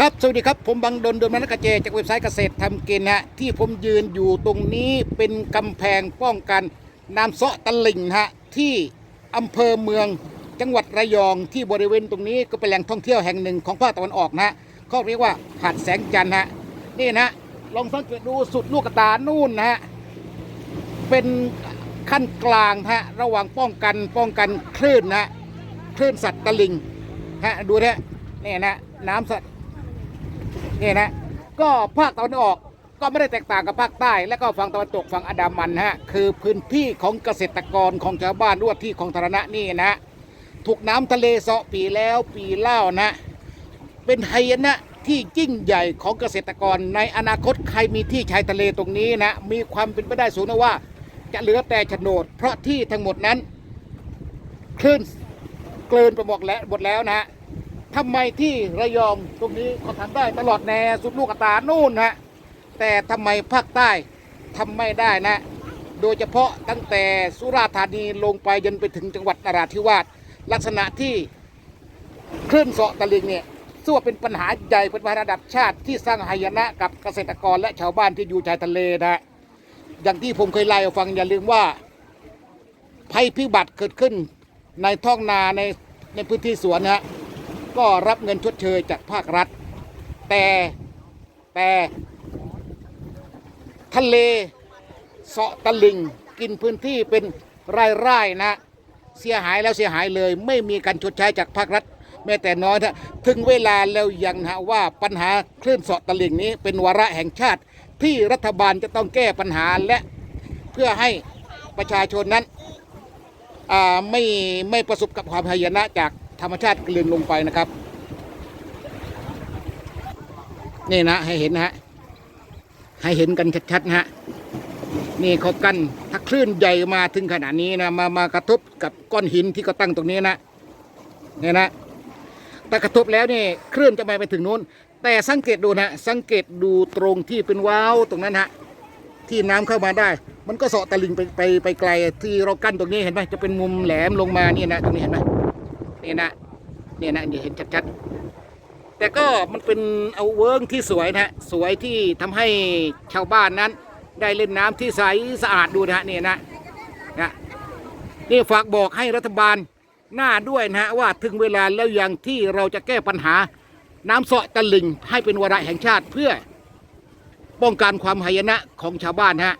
ครับ สวัสดีครับ ผมบังดนดนมนักกะเจ จากเว็บไซต์เกษตรทำกินฮะที่ผมยืนอยู่ตรงนี้เป็นกำแพงป้องกันน้ำเซาะตะลิ่งฮะที่อำเภอเมืองจังหวัดระยองที่บริเวณตรงนี้ก็เป็นแหล่งท่องเที่ยวแห่งหนึ่งของภาคตะวันออกนะฮะเขาเรียกว่าหาดแสงจันทร์ฮะนี่นะลองสังเกตดูสุดลูกตานู่นนะฮะเป็นขั้นกลางฮะระหว่างป้องกันป้องกันคลื่นนะฮะคลื่นสัตว์ตะลิ่งฮะดูนะนี่นะน้ำสัตว์ นี่นะก็ภาคตะวันออกก็ไม่ได้แตกต่างกับภาคใต้ และก็ฝั่งตะวันตกฝั่งอันดามันฮะคือพื้นที่ของเกษตรกรของชาวบ้านด้วยที่ของธารณะนี่นะถูกน้ำทะเลเสาะปีแล้วปีเล่านะ เป็นไฮยนะที่ยิ่งใหญ่ของเกษตรกรในอนาคตใครมีที่ชายทะเลตรงนี้นะ มีความเป็นไปได้สูงนะว่า จะเหลือแต่โฉนด เพราะที่ทั้งหมดนั้นคลื่นเกลืนไปหมดแล้วหมดแล้วนะฮะ ทำไมที่ระยองตรงนี้เขาทำได้ตลอดแนวสุดลูกตานู่นฮะแต่ทำไมภาคใต้ทำไม่ได้นะ โดยเฉพาะตั้งแต่สุราษฎร์ธานีลงไปจนไปถึงจังหวัดนราธิวาสลักษณะที่คลื่นเสาะตะลิงเนี่ยสู้ว่าเป็นปัญหาใหญ่เป็นปัญหาระดับชาติที่สร้างหายนะกับเกษตรกรและชาวบ้านที่อยู่ชายทะเลนะอย่างที่ผมเคยไล่ฟังอย่าลืมว่าภัยพิบัติเกิดขึ้นในท้องนาในในพื้นที่สวนนะฮะ ก็รับเงินชดเชยจากภาครัฐ แต่แต่ทะเลเสาะตะลิงกินพื้นที่เป็นไร่ๆนะ เสียหายแล้วเสียหายเลย ไม่มีการชดใช้จากภาครัฐ แม้แต่น้อยนะถึงเวลาแล้วยังนะว่าปัญหาคลื่นเสาะตะลิงนี้เป็นวาระแห่งชาติที่รัฐบาลจะต้องแก้ปัญหาและเพื่อให้ประชาชนนั้นอ่าไม่ไม่ประสบกับความหายนะจาก ธรรมชาติกลืนลงไปนะครับ นี่นะให้เห็นนะฮะให้เห็นกันชัดๆนะฮะนี่เขากันถ้าคลื่นใหญ่มาถึงขนาดนี้นะมามากระทบกับก้อนหินที่เขาตั้งตรงนี้นะเนี่ยนะแต่กระทบแล้วนี่คลื่นจะไปไปถึงนู้น แต่สังเกตดูนะสังเกตดูตรงที่เป็นว้าวตรงนั้นฮะที่น้ำเข้ามาได้ มันก็เสาะตะลิงไปไปไปไกลที่เรากั้นตรงนี้เห็นไหมจะเป็นมุมแหลมลงมาเนี่ยนะตรงนี้เห็นไหม นี่นะเนี่ยนะนี่เห็นชัดๆ แต่ก็มันเป็นเอาเวิร์งที่สวยนะฮะสวยที่ทำให้ชาวบ้านนั้น ได้เล่นน้ำที่ใสสะอาดดูนะฮะนี่นะนะนี่ฝากบอกให้รัฐบาลหน้าด้วยนะฮะว่าถึงเวลาแล้วอย่างที่เราจะแก้ปัญหาน้ำเสาะตะลิงให้เป็นวาระแห่งชาติเพื่อป้องกันความหายนะของชาวบ้านฮะ